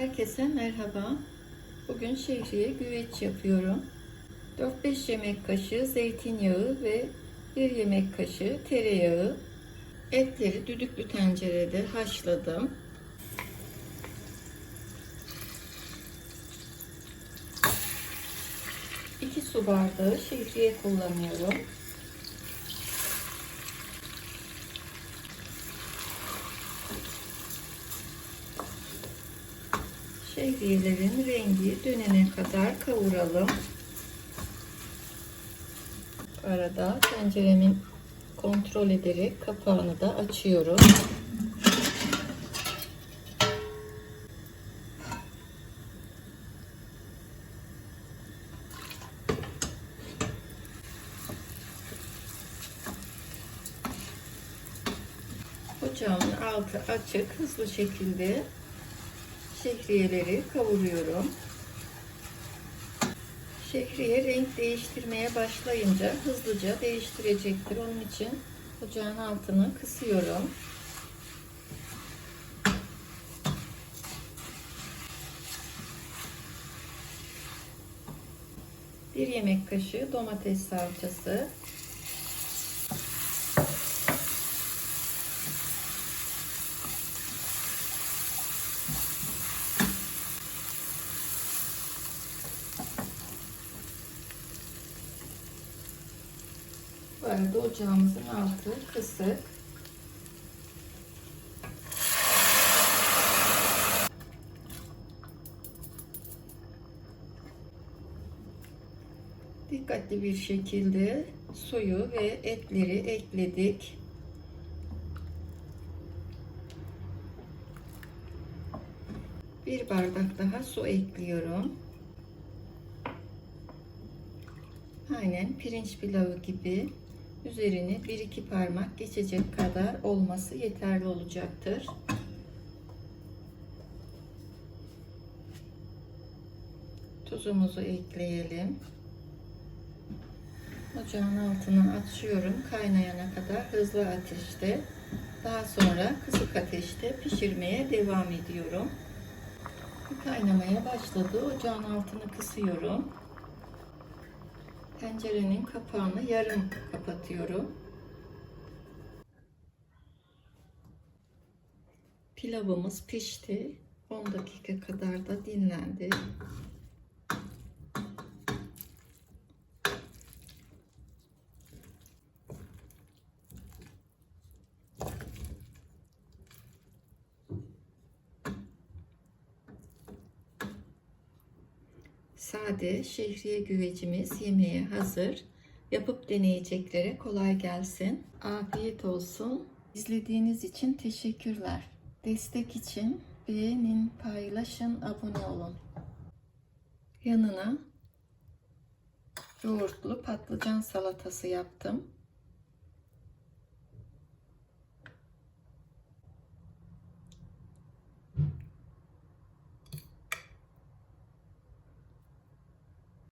Herkese merhaba. Bugün şehriye güveç yapıyorum. 4-5 yemek kaşığı zeytinyağı ve 1 yemek kaşığı tereyağı. Etleri düdüklü tencerede haşladım. Su bardağı şehriye kullanıyorum. Şehriyelerin rengi dönene kadar kavuralım. Arada tenceremin kontrol ederek kapağını da açıyorum. Ocağımın altı açık hızlı şekilde şehriyeleri kavuruyorum. Şehriye renk değiştirmeye başlayınca hızlıca değiştirecektir. Onun için ocağın altını kısıyorum. Bir yemek kaşığı domates salçası, arada ocağımızın altı kısık. Dikkatli bir şekilde suyu ve etleri ekledik. Bir bardak daha su ekliyorum. Aynen pirinç pilavı gibi üzerine bir iki parmak geçecek kadar olması yeterli olacaktır. Tuzumuzu ekleyelim. Ocağın altını açıyorum kaynayana kadar hızlı ateşte. Daha sonra kısık ateşte pişirmeye devam ediyorum. Kaynamaya başladı. Ocağın altını kısıyorum. Tencerenin kapağını yarım kapatıyorum. Pilavımız pişti. 10 dakika kadar da dinlendi. Sade şehriye güvecimiz yemeğe hazır. Yapıp deneyeceklere kolay gelsin. Afiyet olsun. İzlediğiniz için teşekkürler. Destek için beğenin, paylaşın, abone olun. Yanına yoğurtlu patlıcan salatası yaptım.